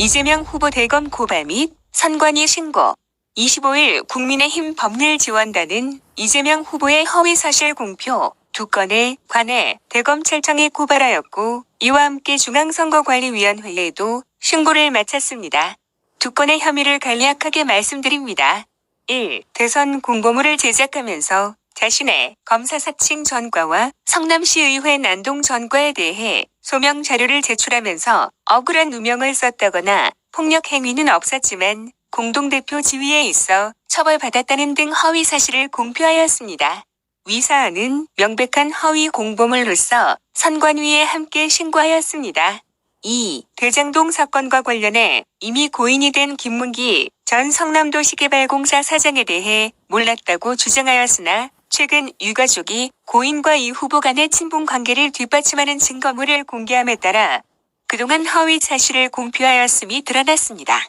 이재명 후보 대검 고발 및 선관위 신고 25일 국민의힘 법률지원단은 이재명 후보의 허위 사실 공표 두 건에 관해 대검찰청에 고발하였고 이와 함께 중앙선거관리위원회에도 신고를 마쳤습니다. 두 건의 혐의를 간략하게 말씀드립니다. 1. 대선 공보물을 제작하면서 자신의 검사 사칭 전과와 성남시의회 난동 전과에 대해 소명 자료를 제출하면서 억울한 누명을 썼다거나 폭력 행위는 없었지만 공동대표 지위에 있어 처벌받았다는 등 허위 사실을 공표하였습니다. 위 사안은 명백한 허위 공보물로서 선관위에 함께 신고하였습니다. 2. 대장동 사건과 관련해 이미 고인이 된 김문기 전 성남도시개발공사 사장에 대해 몰랐다고 주장하였으나 최근 유가족이 고인과 이 후보 간의 친분 관계를 뒷받침하는 증거물을 공개함에 따라 그동안 허위 사실을 공표하였음이 드러났습니다.